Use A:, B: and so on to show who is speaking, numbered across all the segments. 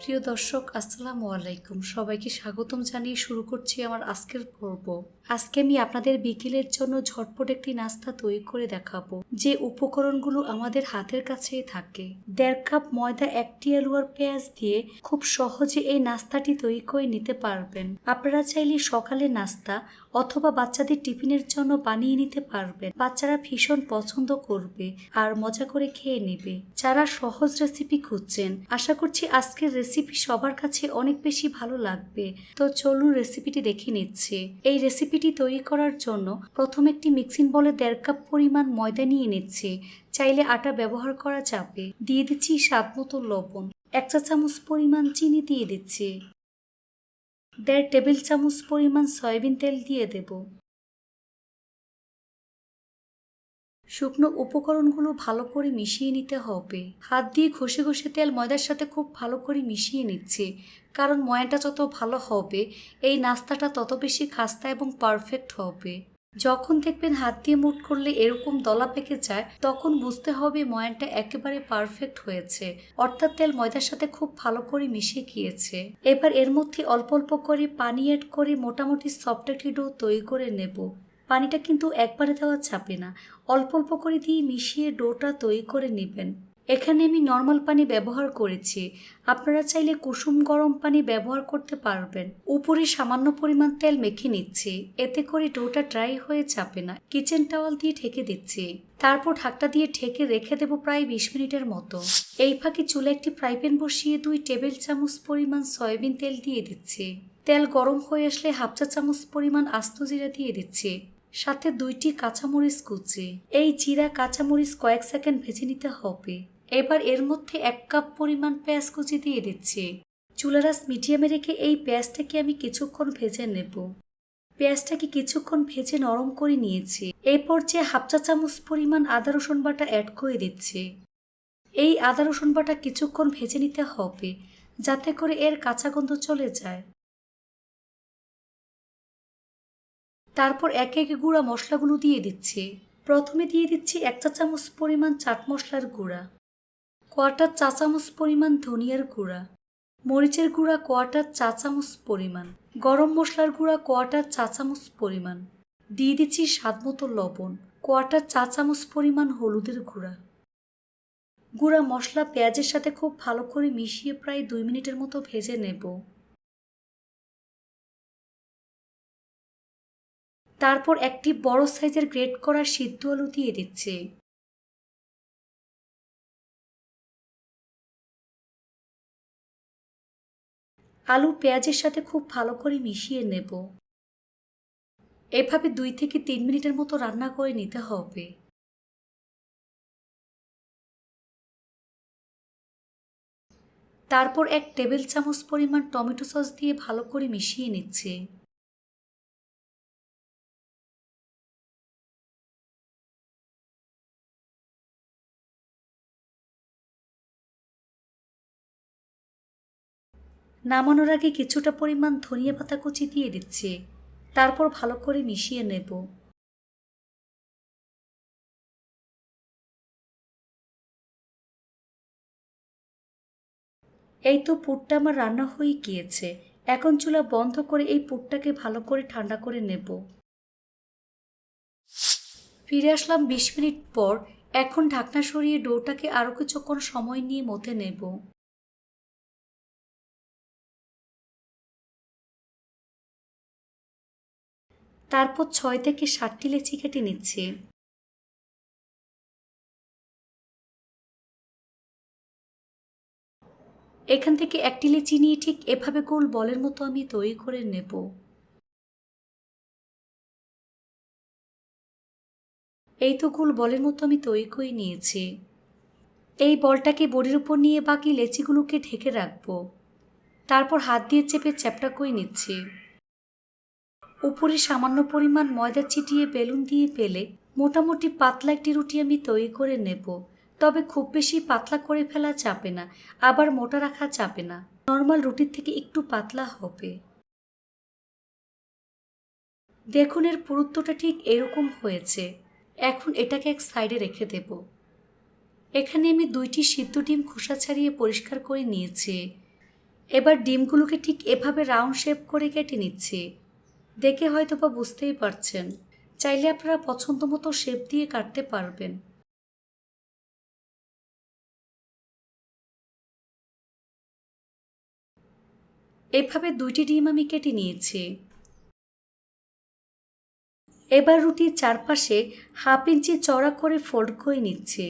A: প্রিয় দর্শক, আসসালামু আলাইকুম। সবাইকে স্বাগতম জানিয়ে শুরু করছি আমার আজকের পর্ব। আজকে আমি আপনাদের বিকেলের জন্য ঝটপট একটি নাস্তা তৈরি করে দেখাবো, যে উপকরণগুলো আমাদের হাতের কাছেই থাকে। দেড় কাপ ময়দা একটি আলু আর পেঁয়াজ দিয়ে খুব সহজে এই নাস্তাটি তৈরি করে নিতে পারবেন। আপনারা চাইলে সকালে নাস্তা অথবা বাচ্চাদের টিফিনের জন্য বানিয়ে নিতে পারবেন। বাচ্চারা ভীষণ পছন্দ করবে আর মজা করে খেয়ে নেবে। যারা সহজ রেসিপি খুঁজছেন, আশা করছি আজকের রেসিপি সবার কাছে অনেক বেশি ভালো লাগবে। তো চলুন রেসিপিটি দেখে নিচ্ছে। এই রেসিপিটি তৈরি করার জন্য প্রথম একটি মিক্সিং বলে দেড় কাপ পরিমাণ ময়দা নিয়ে নিচ্ছে। চাইলে আটা ব্যবহার করা যাবে। দিয়ে দিচ্ছি স্বাদ মতো লবণ। এক চা চামচ পরিমাণ চিনি দিয়ে দিচ্ছি। দেড় টেবিল চামচ পরিমাণ সয়াবিন তেল দিয়ে দেব। শুকনো উপকরণগুলো ভালো করে মিশিয়ে নিতে হবে। হাত দিয়ে ঘষে ঘষে তেল ময়দার সাথে খুব ভালো করে মিশিয়ে নিচ্ছে, কারণ ময়াটা যত ভালো হবে, এই নাস্তাটা তত বেশি খাস্তা এবং পারফেক্ট হবে। যখন দেখবেন হাত দিয়ে মুট করলে এরকম দলা পেকে যায়, তখন বুঝতে হবে ময়ানটা একেবারে পারফেক্ট হয়েছে। অর্থাৎ তেল ময়দার সাথে খুব ভালো করে মিশে গিয়েছে। এবার এর মধ্যে অল্প অল্প করে পানি অ্যাড করে মোটামুটি সফট একটি ডো তৈরি করে নেব। পানিটা কিন্তু একবারে দেওয়া যাবে না। অল্প অল্প করে দিয়ে মিশিয়ে ডোটা তৈরি করে নেবেন। এখানে আমি নর্মাল পানি ব্যবহার করেছি। আপনারা চাইলে কুসুম গরম পানি ব্যবহার করতে পারবেন। উপরে সামান্য পরিমাণ তেল মেখে নিচ্ছি। এতে করে ডোটা ড্রাই হয়ে চাপে না। কিচেন টাওয়াল দিয়ে ঢেকে দিচ্ছি। তারপর ঢাকটা দিয়ে ঢেকে রেখে দেব প্রায় বিশ মিনিটের মতো। এই ফাঁকে চুলে একটি ফ্রাই প্যান বসিয়ে দুই টেবিল চামচ পরিমাণ সয়াবিন তেল দিয়ে দিচ্ছি। তেল গরম হয়ে আসলে হাফ চা চামচ পরিমাণ আস্ত জিরা দিয়ে দিচ্ছি। সাথে দুইটি কাঁচামরিচ কুচি। এই জিরা কাঁচামরিচ কয়েক সেকেন্ড ভেজে নিতে হবে। এবার এর মধ্যে এক কাপ পরিমাণ পেঁয়াজ কুচি দিয়ে দিচ্ছি। চুলারাস মিডিয়ামে রেখে এই পেঁয়াজটাকে আমি কিছুক্ষণ ভেজে নেব। পেঁয়াজটাকে কিছুক্ষণ ভেজে নরম করে নিয়েছি। এই পর্যায়ে হাফ চা চামচ পরিমাণ আদা রসুন বাটা অ্যাড করে দিচ্ছি। এই আদা রসুন বাটা কিছুক্ষণ ভেজে নিতে হবে, যাতে করে এর কাঁচা গন্ধ চলে যায়। তারপর এক এক গুঁড়া মশলাগুলো দিয়ে দিচ্ছি। প্রথমে দিয়ে দিচ্ছি এক চা চামচ পরিমাণ চাট মশলার গুঁড়া। কোয়াটার চা চামচ পরিমাণ ধনিয়ার গুঁড়া, মরিচের গুঁড়া কোয়াটার চা চামচ পরিমাণ, গরম মশলার গুঁড়া কোয়াটার চা চামচ পরিমাণ, দিয়ে দিচ্ছি স্বাদ মতো লবণ কোয়াটার চা চামচ পরিমাণ হলুদের গুঁড়া। গুঁড়া মশলা পেঁয়াজের সাথে খুব ভালো করে মিশিয়ে প্রায় দুই মিনিটের মতো ভেজে নেব। তারপর একটি বড় সাইজের গ্রেট করা সিদ্ধ আলু দিয়ে দিচ্ছে। আলু পেঁয়াজের সাথে খুব ভালো করে মিশিয়ে নেব। এভাবে দুই থেকে তিন মিনিটের মতো রান্না করে নিতে হবে। তারপর এক টেবিল চামচ পরিমাণ টমেটো সস দিয়ে ভালো করে মিশিয়ে নিচ্ছে। নামানোর আগে কিছুটা পরিমাণ ধনিয়া পাতা কুচি দিয়ে দিচ্ছে। তারপর ভালো করে মিশিয়ে নেব। এই তো পুরটা আমার রান্না হয়ে গিয়েছে। এখন চুলা বন্ধ করে এই পুরটাকে ভালো করে ঠান্ডা করে নেব। ফিরে আসলাম বিশ মিনিট পর। এখন ঢাকনা সরিয়ে ডোটাকে আরও কিছুক্ষণ সময় নিয়ে মতে নেব। তারপর ছয় থেকে সাতটি লেচি কেটে নিচ্ছি। এখান থেকে একটি লেচি নিয়ে ঠিক এভাবে গোল বলের মতো আমি তৈরি করে নেব। এই তো গোল বলের মতো আমি তৈরি করে নিয়েছি। এই বলটাকে বডির উপর নিয়ে বাকি লেচিগুলোকে ঢেকে রাখব। তারপর হাত দিয়ে চেপে চ্যাপটা করে নিচ্ছি। উপরে সামান্য পরিমাণ ময়দা ছিটিয়ে বেলুন দিয়ে পেলে মোটামুটি পাতলা একটি রুটি আমি তৈরি করে নেব। তবে খুব বেশি পাতলা করে ফেলা চাপে না, আবার মোটা রাখা চাপে না। নর্মাল রুটির থেকে একটু পাতলা হবে। দেখুন, এর পুরুত্বটা ঠিক এরকম হয়েছে। এখন এটাকে এক সাইডে রেখে দেব। এখানে আমি দুইটি সিদ্ধ ডিম খোসা ছাড়িয়ে পরিষ্কার করে নিয়েছি। এবার ডিমগুলোকে ঠিক এভাবে রাউন্ড শেপ করে কেটে নিচ্ছি। দেখে হয়তো বা বুঝতেই পারছেন। চাইলে আপনারা পছন্দ মতো শেপ দিয়ে কাটতে পারবেন। এভাবে দুইটি ডিম আমি কেটে নিয়েছি। এবার রুটির চারপাশে হাফ ইঞ্চি চড়া করে ফোল্ড করে নিচ্ছে।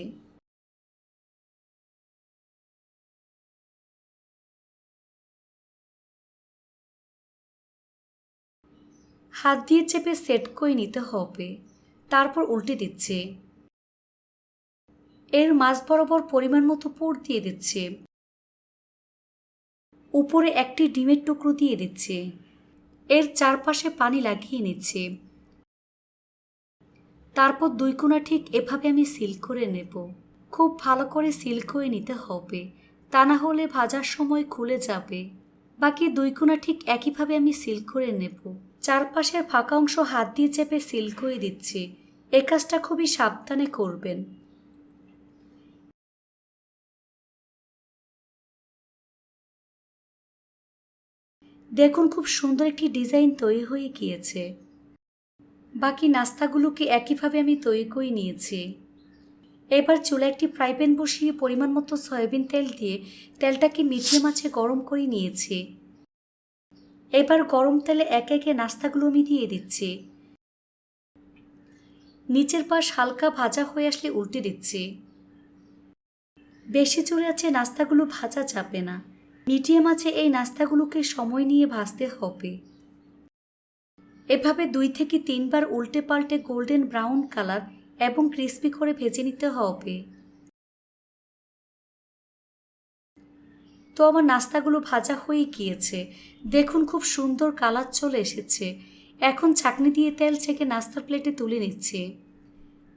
A: হাত দিয়ে চেপে সেট করে নিতে হবে। তারপর উল্টে দিচ্ছে। এর মাছ বরাবর পরিমাণ মতো পুর দিয়ে দিচ্ছে। উপরে একটি ডিমের টুকরো দিয়ে দিচ্ছে। এর চারপাশে পানি লাগিয়ে নিচ্ছে। তারপর দুই কোনা ঠিক এভাবে আমি সিল করে নেব। খুব ভালো করে সিল করে নিতে হবে। তা না হলে ভাজার সময় খুলে যাবে। বাকি দুই কোনা ঠিক একইভাবে আমি সিল করে নেব। চারপাশের ফাঁকা অংশ হাত দিয়ে চেপে সিল করে দিচ্ছি। এ কাজটা খুবই সাবধানে করবেন। দেখুন, খুব সুন্দর একটি ডিজাইন তৈরি হয়ে গিয়েছে। বাকি নাস্তাগুলোকে একইভাবে আমি তৈরি করে নিয়েছি। এবার চুলা একটি ফ্রাই প্যান বসিয়ে পরিমাণ মতো সয়াবিন তেল দিয়ে তেলটাকে মিডিয়াম আছে গরম করে নিয়েছি। এবার গরম তেলে একে একে নাস্তাগুলো আমি দিয়ে দিচ্ছি। নিচের পাশ হালকা ভাজা হয়ে আসলে উল্টে দিচ্ছি। বেশি চলে আছে নাস্তাগুলো ভাজা চাপে না। মিডিয়াম আছে এই নাস্তাগুলোকে সময় নিয়ে ভাজতে হবে। এভাবে দুই থেকে তিনবার উল্টে পাল্টে গোল্ডেন ব্রাউন কালার এবং ক্রিস্পি করে ভেজে নিতে হবে। তো আমার নাস্তাগুলো ভাজা হয়ে গিয়েছে। দেখুন খুব সুন্দর কালার চলে এসেছে। এখন ছাকনি দিয়ে তেল ছেঁকে নাস্তার প্লেটে তুলে নিচ্ছে।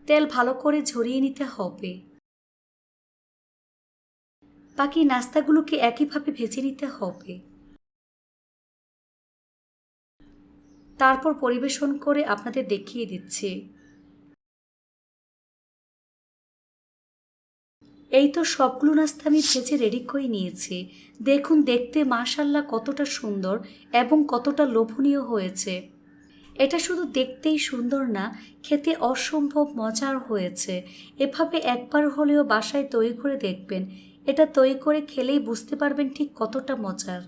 A: তেল ভালো করে ঝরিয়ে নিতে হবে। বাকি নাস্তাগুলোকে একইভাবে ভেজে নিতে হবে। তারপর পরিবেশন করে আপনাদের দেখিয়ে দিচ্ছে। এই তো সবগুলো নাস্তা আমি ভেজে রেডি করে নিয়েছি। দেখুন, দেখতে মাশাল্লাহ কতটা সুন্দর এবং কতটা লোভনীয় হয়েছে। এটা শুধু দেখতেই সুন্দর না, খেতে অসম্ভব মজার হয়েছে। এভাবে একবার হলেও বাসায় তৈরি করে দেখবেন। এটা তৈরি করে খেলেই বুঝতে পারবেন ঠিক কতটা মজার।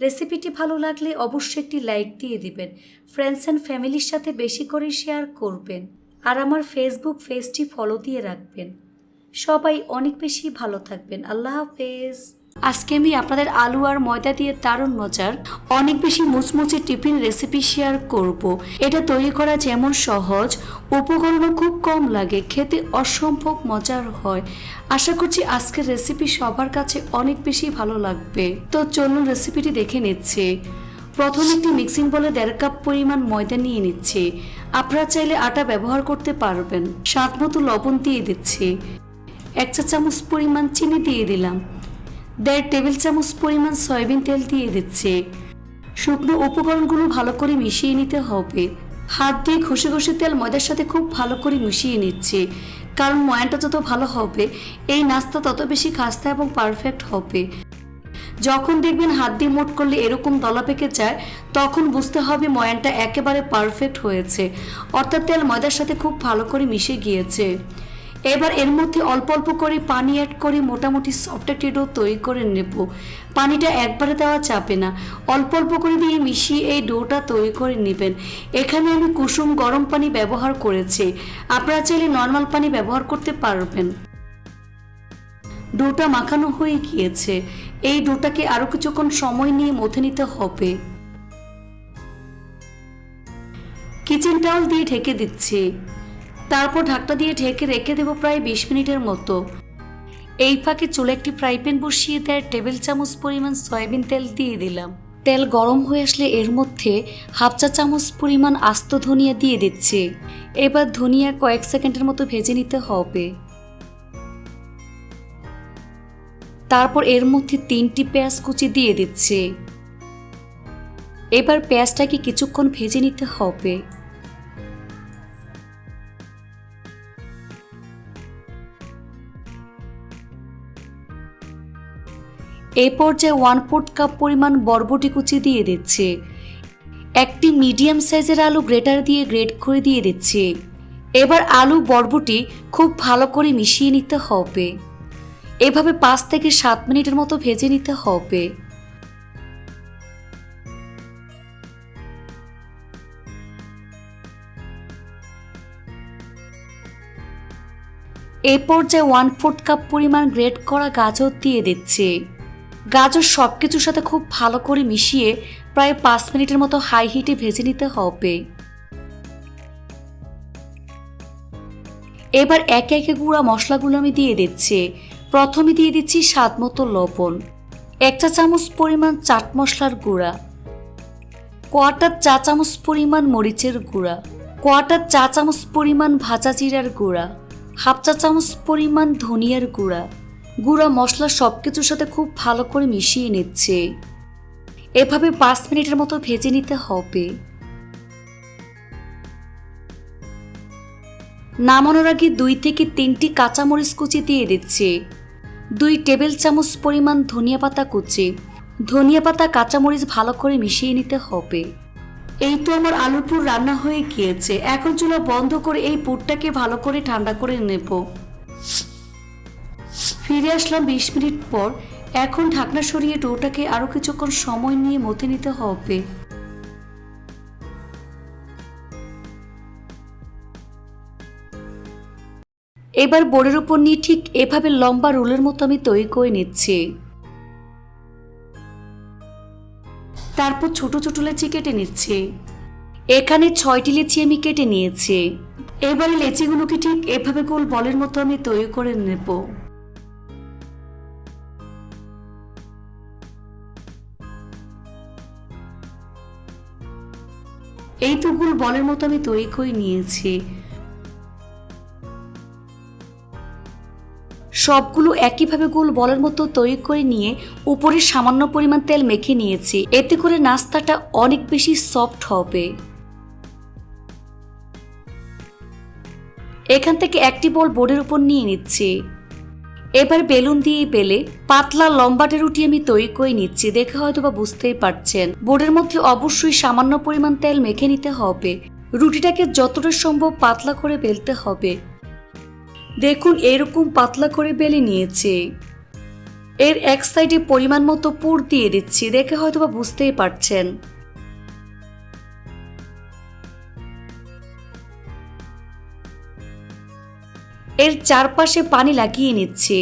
A: রেসিপিটি ভালো লাগলে অবশ্যই একটি লাইক দিয়ে দিবেন। ফ্রেন্ডস অ্যান্ড ফ্যামিলির সাথে বেশি করে শেয়ার করবেন। আর আমার ফেসবুক পেজটি ফলো দিয়ে রাখবেন। সবাই অনেক বেশি ভালো থাকবেন। আল্লাহ হাফেজ। আজকে আমি আপনাদের আলু আর ময়দা দিয়ে দারুণ মজার, অনেক বেশি মুচমুচে টিফিন রেসিপি শেয়ার করব। এটা তৈরি করা যেমন সহজ, উপকরণও খুব কম লাগে, খেতে অসম্ভব মজার হয়। আশা করছি আজকের রেসিপি সবার কাছে অনেক বেশি ভালো লাগবে। তো চলুন রেসিপিটি দেখে নিচ্ছে। প্রথমে একটি মিক্সিং বলে দেড় কাপ পরিমাণ ময়দা নিয়ে নিচ্ছে। আপনারা চাইলে আটা ব্যবহার করতে পারবেন। স্বাদ মতো লবণ দিয়ে দিচ্ছি। এক চা চামচ পরিমাণ চিনি দিয়ে দিলাম। দেড় টেবিল চামচ পরিমাণ সয়াবিন তেল দিয়ে দিচ্ছে। শুকনো উপকরণগুলো ভালো করে মিশিয়ে নিতে হবে। হাত দিয়ে ঘষে ঘষে তেল ময়দার সাথে খুব ভালো করে মিশিয়ে নিচ্ছে। কারণ ময়ানটা যত ভালো হবে, এই নাস্তা তত বেশি খাস্তা এবং পারফেক্ট হবে। যখন দেখবেন হাত দিয়ে মোট করলে এরকম দলা পেকে যায়, তখন বুঝতে হবে ময়ানটা একেবারে পারফেক্ট হয়েছে। অর্থাৎ তেল ময়দার সাথে খুব ভালো করে মিশে গিয়েছে। এবার এর মধ্যে অল্প অল্প করে পানি অ্যাড করে মোটামুটি সফট একটি ডো তৈরি করে নেব। পানিটা একবারে দেওয়া চাপে না। অল্প অল্প করে দিয়ে মিশিয়ে এই ডোটা তৈরি করে নেবেন। এখানে আমি কুসুম গরম পানি ব্যবহার করেছি। আপনারা চাইলে নর্মাল পানি ব্যবহার করতে পারবেন। ডোটা মাখানো হয়ে গিয়েছে। এই ডোটাকে আরও কিছুক্ষণ সময় নিয়ে মথে নিতে হবে। কিচেন টাওয়াল দিয়ে ঢেকে দিচ্ছি। তারপর ঢাকটা দিয়ে ঢেকে রেখে দেবো প্রায় বিশ মিনিটের মতো। এই ফাঁকে চুলে একটি ফ্রাই প্যান বসিয়ে দেয় টেবিল চামচ পরিমাণ সয়াবিন তেল দিয়ে দিলাম। তেল গরম হয়ে আসলে এর মধ্যে হাফ চা চামচ পরিমাণ আস্ত ধনিয়া দিয়ে দিচ্ছে। এবার ধনিয়া কয়েক সেকেন্ডের মতো ভেজে নিতে হবে। তারপর এর মধ্যে তিনটি পেঁয়াজ কুচি দিয়ে দিচ্ছে। এবার পেঁয়াজটাকে কিছুক্ষণ ভেজে নিতে হবে। এই পর্যায়ে ওয়ান ফোর্থ কাপ পরিমাণ বরবটি কুচি দিয়ে দিচ্ছে। একটি মিডিয়াম সাইজের আলু গ্রেটার দিয়ে গ্রেট করে দিয়ে দিচ্ছে। এবার আলু বরবটি খুব ভালো করে মিশিয়ে নিতে হবে। এভাবে পাঁচ থেকে সাত মিনিটের মতো ভেজে নিতে হবে। এ পর্যায়ে ওয়ান ফোর্থ কাপ পরিমাণ গ্রেট করা গাজর দিয়ে দিচ্ছে। গাজর সব কিছুর সাথে খুব ভালো করে মিশিয়ে প্রায় পাঁচ মিনিটের মতো হাই হিটে ভেজে নিতে হবে। এবার একে একে গুঁড়া মশলাগুলো আমি দিয়ে দিচ্ছি। প্রথমে দিয়ে দিচ্ছি স্বাদ মতো লবণ। এক চা চামচ পরিমাণ চাট মশলার গুঁড়া। কোয়াটার চা চামচ পরিমাণ মরিচের গুঁড়া। কোয়াটার চা চামচ পরিমাণ ভাজা জিরার গুঁড়া। হাফ চা চামচ পরিমাণ ধনিয়ার গুঁড়া। গুঁড়া মশলা সব কিছুর সাথে খুব ভালো করে মিশিয়ে নিচ্ছে। এভাবে পাঁচ মিনিটের মতো ভেজে নিতে হবে। নামানোর আগে দুই থেকে তিনটি কাঁচামরিচ কুচি দিয়ে দিচ্ছে। দুই টেবিল চামচ পরিমাণ ধনিয়া পাতা কুচি। ধনিয়া পাতা, কাঁচামরিচ ভালো করে মিশিয়ে নিতে হবে। এই তো আমার আলুর পুর রান্না হয়ে গিয়েছে। এখন চুলা বন্ধ করে এই পুরটাকে ভালো করে ঠান্ডা করে নেব। ফিরে আসলাম বিশ মিনিট পর। এখন ঢাকনা সরিয়ে ডোটাকে আরও কিছুক্ষণ সময় নিয়ে মতে নিতে হবে। এবার বোর্ডের উপর নিয়ে ঠিক এভাবে লম্বা রোলের মতো আমি তৈরি করে নিচ্ছি। তারপর ছোট ছোট লেচি কেটে নিচ্ছি। এখানে ছয়টি লেচি আমি কেটে নিয়েছি। এবারে লেচিগুলোকে ঠিক এভাবে গোল বলের মতো আমি তৈরি করে নেব। এই বলের মতো আমি তৈরি করে নিয়েছি। সবগুলো একইভাবে গোল বলের মতো তৈরি করে নিয়ে উপরে সামান্য পরিমাণ তেল মেখে নিয়েছি। এতে করে নাস্তাটা অনেক বেশি সফট হবে। এখান থেকে একটি বল বোর্ডের উপর নিয়ে নিচ্ছি। এবার বেলুন দিয়ে বেলে পাতলা লম্বাটে রুটি আমি তৈরি করে নিচ্ছি। দেখে হয়তো বা বুঝতেই পারছেন। বোর্ডের মধ্যে অবশ্যই সামান্য পরিমাণ তেল মেখে নিতে হবে। রুটিটাকে যতটা সম্ভব পাতলা করে বেলতে হবে। দেখুন, এরকম পাতলা করে বেলে নিয়েছে। এর এক সাইডে পরিমাণ মতো পুর দিয়ে দিচ্ছি। দেখে হয়তো বা বুঝতেই পারছেন। এর চারপাশে পানি লাগিয়ে নিচ্ছি।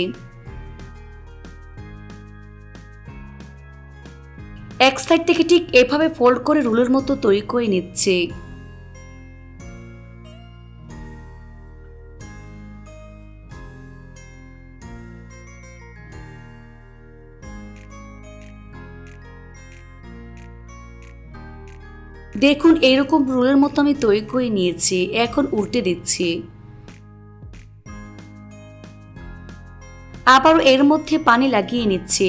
A: এক সাইড থেকে ঠিক এভাবে ফোল্ড করে রুলের মতো তৈরি করে নিচ্ছে। দেখুন এরকম রুলের মতো আমি তৈরি করে নিয়েছি, এখন উল্টে দিচ্ছি। আবারও এর মধ্যে পানি লাগিয়ে নিচ্ছি।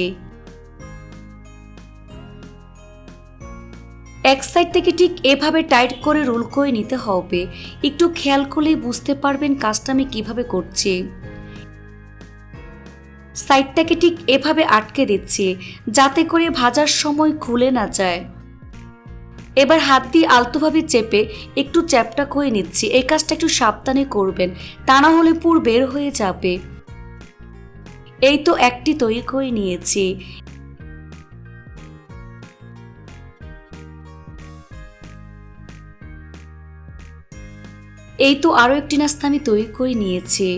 A: এক সাইড থেকে ঠিক এভাবে টাইট করে রোল করে নিতে হবে। একটু খেয়াল করলেই বুঝতে পারবেন কাজটা আমি কীভাবে করছি। সাইডটাকে ঠিক এভাবে আটকে দিচ্ছি, যাতে করে ভাজার সময় খুলে না যায়। এবার হাত দিয়ে আলতোভাবে চেপে একটু চ্যাপটা করে নিচ্ছি। এই কাজটা একটু সাবধানে করবেন, তা না হলে পুর বের হয়ে যাবে। এই তো একটি তৈরি করে নিয়েছি। এই তো আরও একটি নাস্তা আমি তৈরি করে নিয়েছি।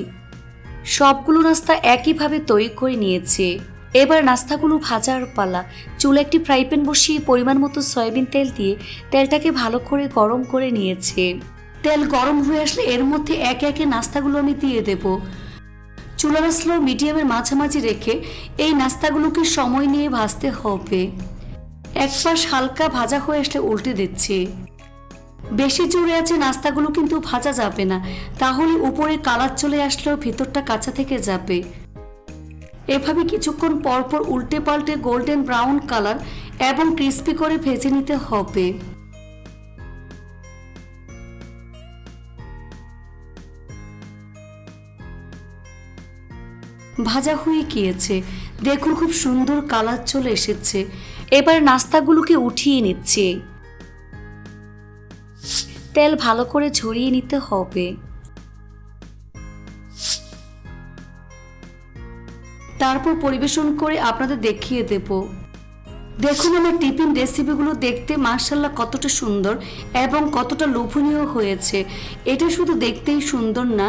A: সবগুলো নাস্তা একইভাবে তৈরি করে নিয়েছি। এবার নাস্তাগুলো ভাজার পালা। চুলে একটি ফ্রাই প্যান বসিয়ে পরিমাণ মতো সয়াবিন তেল দিয়ে তেলটাকে ভালো করে গরম করে নিয়েছে। তেল গরম হয়ে আসলে এর মধ্যে একে একে নাস্তাগুলো আমি দিয়ে দেব। চুলার স্লো মিডিয়ামের মাঝামাঝি রেখে এই নাস্তাগুলোকে সময় নিয়ে ভাজতে হবে। এক পাশ হালকা ভাজা হয়ে আসলে উল্টে দিচ্ছি। বেশি জোরে আছে নাস্তাগুলো কিন্তু ভাজা যাবে না, তাহলে উপরে কালার চলে আসলেও ভেতরটা কাঁচা থেকে যাবে। এভাবে কিছুক্ষণ পরপর উল্টে পাল্টে গোল্ডেন ব্রাউন কালার এবং ক্রিস্পি করে ভেজে নিতে হবে। ভাজা হয়ে গিয়েছে। দেখুন খুব সুন্দর কালার চলে এসেছে। এবার নাস্তাগুলোকে উঠিয়ে নিচ্ছে। তেল ভালো করে ঝরিয়ে নিতে হবে। তারপর পরিবেশন করে আপনাদের দেখিয়ে দেব। দেখুন আমার টিফিন রেসিপিগুলো দেখতে মার্শাল্লাহ কতটা সুন্দর এবং কতটা লোভনীয় হয়েছে। এটা শুধু দেখতেই সুন্দর না